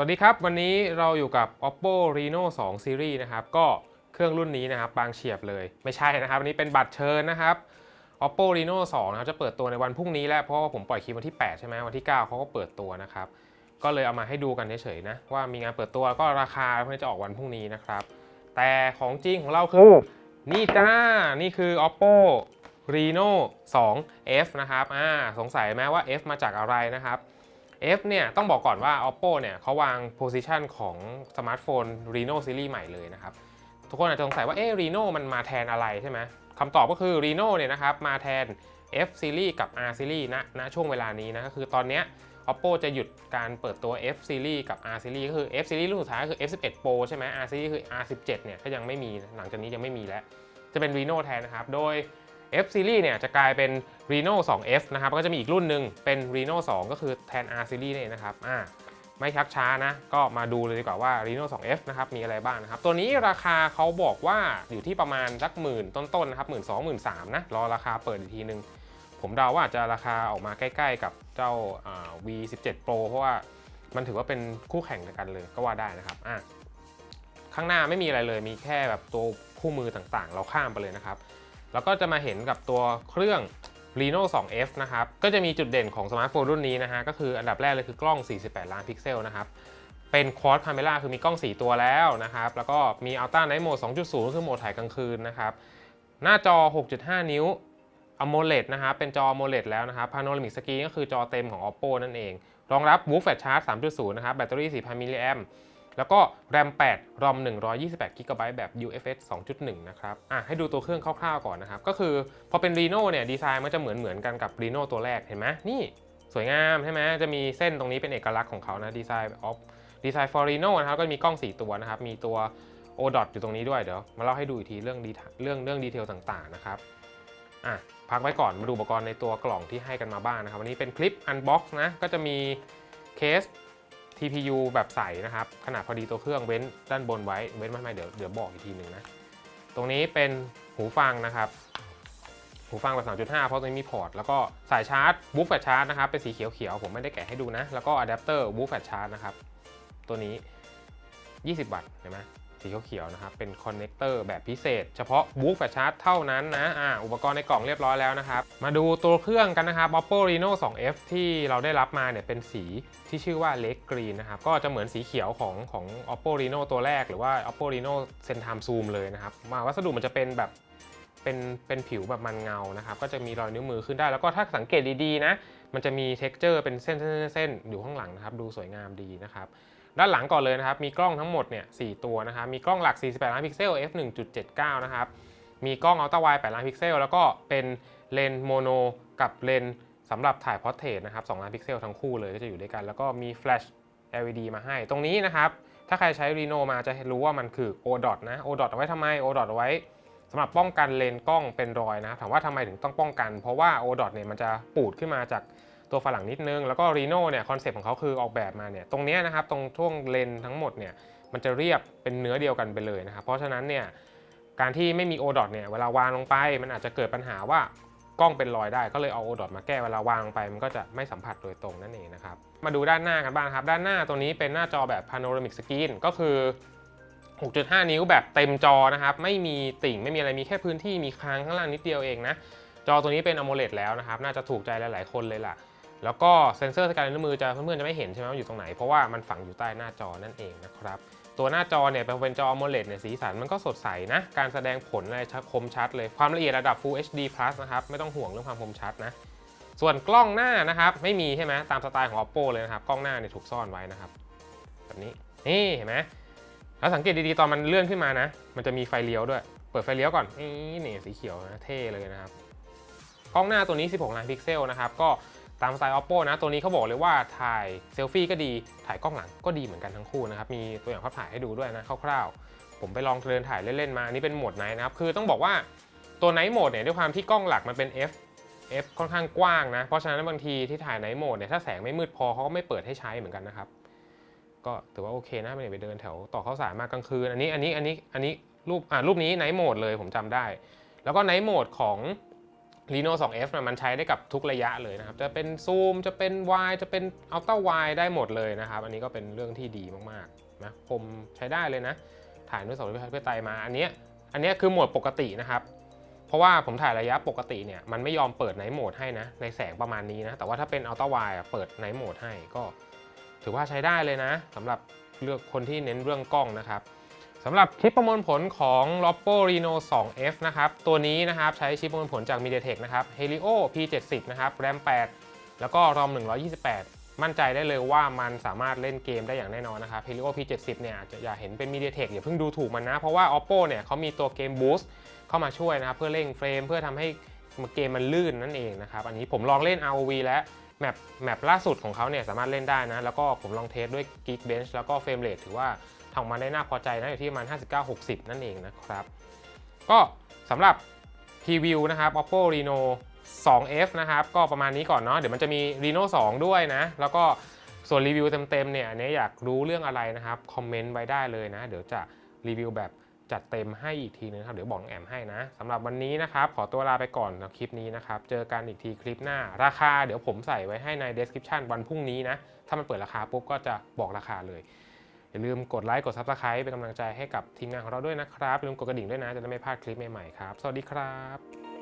วัสดีครับ วันนี้เราอยู่กับ oppo reno 2 series นะครับ ก็เครื่องรุ่นนี้นะครับบางเฉียบเลย ไม่ใช่นะครับอันนี้เป็นบัตรเชิญนะครับ oppo reno 2 นะครับ จะเปิดตัวในวันพรุ่งนี้แล้ว เพราะว่าผมปล่อยคลิปวันที่ 8 ใช่ไหมวันที่ 9 เขาก็เปิดตัวนะครับ ก็เลยเอามาให้ดูกันเฉยๆนะ ว่ามีงานเปิดตัวก็ราคาเพื่อจะออกวันพรุ่งนี้นะครับ แต่ของจริงของเราคือ นี่จ้า นี่คือ oppo reno 2 f นะครับ อ่า สงสัยไหมว่า f มาจากอะไรนะครับ F เนี่ยต้องบอกก่อนว่า oppo เนี่ยเขาวาง position ของสมาร์ทโฟน reno series ใหม่เลยนะครับ ทุกคนอาจจะสงสัยว่าเอ๊ะ reno มันมาแทนอะไรใช่ไหมคำตอบก็คือ reno เนี่ยนะครับมาแทน f series กับ r series ณณช่วงเวลานี้นะก็คือตอนเนี้ย oppo จะหยุดการเปิดตัว f series กับ r series ก็คือ f series รุ่นสุดท้ายก็คือ f 11 pro ใช่ไหม r series คือ r 17 เนี่ยก็ยังไม่มีหลังจากนี้ยังไม่มีแล้ว จะเป็น reno แทนนะครับ โดย F series เนี่ยจะกลายเป็น Reno 2F นะครับก็จะมีอีกรุ่นหนึ่งเป็น Reno 2 ก็คือแทน R series นี่นเองนะครับอ่าไม่ชักช้านะ ก็มาดูเลยดีกว่าว่า Reno 2F นะครับมีอะไรบ้างนะครับ ตัวนี้ราคาเขาบอกว่าอยู่ที่ประมาณสักหมื่นต้นๆนะครับหมื่นสองหมื่นสามนะ รอราคาเปิดอีกทีนึง ผมเดาว่าอาจจะราคาออกมาใกล้ๆกับเจ้าอ่า V17 Pro เพราะว่ามันถือว่าเป็นคู่แข่งกันเลยก็ว่าได้นะครับอะข้างหน้าไม่มีอะไรเลยมีแค่แบบตัวคู่มือต่างๆ เราข้ามไปเลยนะครับ แล้วก็จะมาเห็นกับตัวเครื่อง Reno 2F นะครับ ก็จะมีจุดเด่นของสมาร์ทโฟนรุ่นนี้นะฮะ ก็คืออันดับแรกเลยคือกล้อง 48 ล้านพิกเซลนะครับ เป็น Quad Camera คือมีกล้อง 4 ตัวแล้วนะครับ แล้วก็มี Ultra Night Mode 2.0 คือโหมดถ่ายกลางคืนนะครับ หน้าจอ 6.5 นิ้ว AMOLED นะครับ เป็นจอ AMOLED แล้วนะครับ Panoramic Screen ก็คือจอเต็มของ Oppo นั่นเอง รองรับ Woo Fast Charge 3.0 นะครับ แบตเตอรี่ 4,000 มิลลิแอมป์ แล้วก็ RAM 8 ROM 128 GB แบบ UFS 2.1 นะครับ อะให้ดูตัวเครื่องคร่าวๆก่อนนะครับ ก็คือพอเป็น Reno เนี่ย ดีไซน์มันจะเหมือนๆกันกับ Reno ตัวแรก เห็นไหมนี่ สวยงามใช่ไหมจะมีเส้นตรงนี้เป็นเอกลักษณ์ของเขานะดีไซน์ออฟดีไซน์ for Reno นะครับ ก็มีกล้อง 4 ตัวนะครับ มีตัว O dot อยู่ตรงนี้ด้วย เดี๋ยวมาเล่าให้ดูอีกทีเรื่องดีเรื่องเรื่องดีเทลต่างๆนะครับ อะพักไว้ก่อนมาดูอุปกรณ์ในตัวกล่องที่ให้กันมาบ้างนะครับ วันนี้เป็นคลิป Unbox นะ ก็จะมีเคส TPU แบบใสนะครับ ขนาดพอดีตัวเครื่องเว้นด้านบนไว้ เว้นไม่ไม่เดี๋ยวเดี๋ยวบอกอีกทีหนึ่งนะ ตรงนี้เป็นหูฟังนะครับ หูฟังแบบ 3.5 เพราะตรงนี้มีพอร์ต แล้วก็สายชาร์จบูฟแฟชชาร์จนะครับ เป็นสีเขียวๆ ผมไม่ได้แกะให้ดูนะ แล้วก็อะแดปเตอร์บูฟแฟชชาร์จนะครับ ตัวนี้ 20 วัตต์ เห็นไหม สีเขียวๆนะครับ เป็นคอนเนคเตอร์แบบพิเศษ เฉพาะบูฟแฟชชาร์จเท่านั้นนะอ่าอุปกรณ์ในกล่องเรียบร้อยแล้วนะครับ มาดูตัวเครื่องกันนะครับ oppo reno 2f ที่เราได้รับมาเนี่ยเป็นสีที่ชื่อว่า Lake Green นะครับ ก็จะเหมือนสีเขียวของของ oppo reno ตัวแรก หรือว่า oppo reno centime zoom เลยนะครับ มาวัสดุมันจะเป็นแบบเป็นเป็นผิวแบบมันเงานะครับ ก็จะมีรอยนิ้วมือขึ้นได้ แล้วก็ถ้าสังเกตดีๆนะ มันจะมี texture เป็นเส้นๆเส้นๆอยู่ข้างหลังนะครับ ดูสวยงามดีนะครับ ด้านหลังก่อนเลยนะครับ มีกล้องทั้งหมดเนี่ย4ตัวนะครับ มีกล้องหลัก 48 ล้านพิกเซล f 1.79 นะครับ มีกล้องอัลตร้าไวด์8ล้านพิกเซล แล้วก็เป็นเลนส์โมโนกับเลนส์สำหรับถ่ายพอร์เทรตนะครับ 2 ล้านพิกเซลทั้งคู่เลยก็จะอยู่ด้วยกัน แล้วก็มีแฟลช LED มาให้ ตรงนี้นะครับ ถ้าใครใช้ Reno มาจะรู้ว่ามันคือ ODOT นะ ODOT เอาไว้ทำไม ODOT เอาไว้สำหรับป้องกันเลนส์กล้องเป็นรอยนะถามว่าทำไมถึงต้องป้องกัน เพราะว่า ODOT เนี่ยมันจะปูดขึ้นมาจาก ตัวฝรั่งนิดนึง แล้วก็ Reno เนี่ยคอนเซ็ปต์ของเขาคือออกแบบมาเนี่ยตรงนี้นะครับตรงช่วงเลนทั้งหมดเนี่ยมันจะเรียบเป็นเนื้อเดียวกันไปเลยนะครับเพราะฉะนั้นเนี่ยการที่ไม่มี O dot เนี่ยเวลาวางลงไป มันอาจจะเกิดปัญหาว่ากล้องเป็นรอยได้ก็เลยเอา O dot มาแก้เวลาวางลงไป มันก็จะไม่สัมผัสโดยตรงนั่นเองนะครับมาดูด้านหน้ากันบ้างครับ ด้านหน้าตัวนี้เป็นหน้าจอแบบ panoramic screen ก็คือ 6.5 นิ้วแบบเต็มจอนะครับไม่มีติ่งไม่มีอะไรมีแค่พื้นที่มีค้างข้างล่างนิดเดียวเองนะจอตัวนี้เป็น AMOLED แล้วนะครับ น่าจะถูกใจหลาย ๆ คนเลยล่ะ แล้วก็เซ็นเซอร์สแกนนิ้วมือจะเพื่อนๆจะไม่เห็นใช่ไหมว่าอยู่ตรงไหน เพราะว่ามันฝังอยู่ใต้หน้าจอนั่นเองนะครับ ตัวหน้าจอเนี่ยเป็นจอ AMOLED เนี่ยสีสันมันก็สดใสนะ การแสดงผลอะไรคมชัดเลยความละเอียดระดับ Full HD Plus นะครับไม่ต้องห่วงเรื่องความคมชัดนะส่วนกล้องหน้านะครับไม่มีใช่ไหมตามสไตล์ของ Oppo เลยนะครับกล้องหน้าเนี่ยถูกซ่อนไว้นะครับแบบนี้นี่เห็นไหมแล้วสังเกตดีๆตอนมันเลื่อนขึ้นมานะ มันจะมีไฟเลี้ยวด้วย เปิดไฟเลี้ยวก่อนนี่นี่สีเขียวนะเท่เลยนะครับกล้องหน้าตัวนี้ 16 ล้านพิกเซลนะครับก็ ตามสไตล์ oppo นะ ตัวนี้เขาบอกเลยว่าถ่ายเซลฟี่ก็ดี ถ่ายกล้องหลังก็ดีเหมือนกันทั้งคู่นะครับ มีตัวอย่างภาพถ่ายให้ดูด้วยนะคร่าวๆ ผมไปลองเดินถ่ายเล่นๆมา อันนี้เป็นโหมดไนท์นะครับ คือต้องบอกว่าตัวไนท์โหมดเนี่ยด้วยความที่กล้องหลักมันเป็น f f ค่อนข้างกว้างนะ เพราะฉะนั้นบางทีที่ถ่ายไนท์โหมดเนี่ยถ้าแสงไม่มืดพอเขาก็ไม่เปิดให้ใช้เหมือนกันนะครับ ก็ถือว่าโอเคนะไม่ได้ไปเดินแถวต่อเข้าสารมากลางคืน อันนี้อันนี้อันนี้อันนี้รูปอ่ารูปนี้ไนท์โหมดเลยผมจำได้ แล้วก็ไนท์โหมดของ Reno 2F นะมันใช้ได้กับทุกระยะเลยนะครับ จะเป็นซูม จะเป็น w i d จะเป็น ultra wide ได้หมดเลยนะครับ อันนี้ก็เป็นเรื่องที่ดีมากๆนะคมใช้ได้เลยนะ ถ่ายด้วยสองประชาธิปไตยมา อันนี้อันนี้คือโหมดปกตินะครับ เพราะว่าผมถ่ายระยะปกติเนี่ยมันไม่ยอมเปิดไนท์โหมดให้นะ ในแสงประมาณนี้นะ แต่ว่าถ้าเป็น ultra wide อะเปิดไนท์โหมดให้ก็ ถือว่าใช้ได้เลยนะสำหรับเลือกคนที่เน้นเรื่องกล้องนะครับำหรับชิปประมวลผลของ Oppo Reno 2F นะครับ ตัวนี้นะครับใช้ชิปประมวลผลจาก MediaTek นะครับ Helio P70 นะครับ RAM 8 แล้วก็ ROM 128 มั่นใจได้เลยว่ามันสามารถเล่นเกมได้อย่างแน่นอนนะครับ Helio P70 เนี่ยจะอย่าเห็นเป็น MediaTek อย่าเพิ่งดูถูกมันนะ เพราะว่า Oppo เนี่ยเขามีตัวเกม Boost เข้ามาช่วยนะครับ เพื่อเร่งเฟรม เพื่อทำให้เกมมันลื่นนั่นเองนะครับ อันนี้ผมลองเล่น ROV และแมปแมปล่าสุดของเขาเนี่ยสามารถเล่นได้นะ แล้วก็ผมลองเทสด้วย Geekbench แล้วก็เฟรมเรทถือว่า ออกมาได้น่าพอใจนะอยู่ที่ประมาณ 59-60 นั่นเองนะครับ ก็สำหรับพรีวิวนะครับ Oppo Reno 2F นะครับ ก็ประมาณนี้ก่อนเนาะเดี๋ยวมันจะมี Reno 2 ด้วยนะ แล้วก็ส่วนรีวิวเต็มๆเนี่ยอันนี้อยากรู้เรื่องอะไรนะครับ คอมเมนต์ไว้ได้เลยนะ เดี๋ยวจะรีวิวแบบจัดเต็มให้อีกทีนึงครับ เดี๋ยวบอกน้องแอมให้นะสำหรับวันนี้นะครับ ขอตัวลาไปก่อนนะคลิปนี้นะครับ เจอกันอีกทีคลิปหน้า ราคาเดี๋ยวผมใส่ไว้ให้ใน description วันพรุ่งนี้นะ ถ้ามันเปิดราคาปุ๊บก็จะบอกราคาเลย อย่าลืมกดไลค์กด Subscribe เป็นกำลังใจให้กับทีมงานของเราด้วยนะครับอย่าลืมกดกระดิ่งด้วยนะจะได้ไม่พลาดคลิปใหม่ๆครับ สวัสดีครับ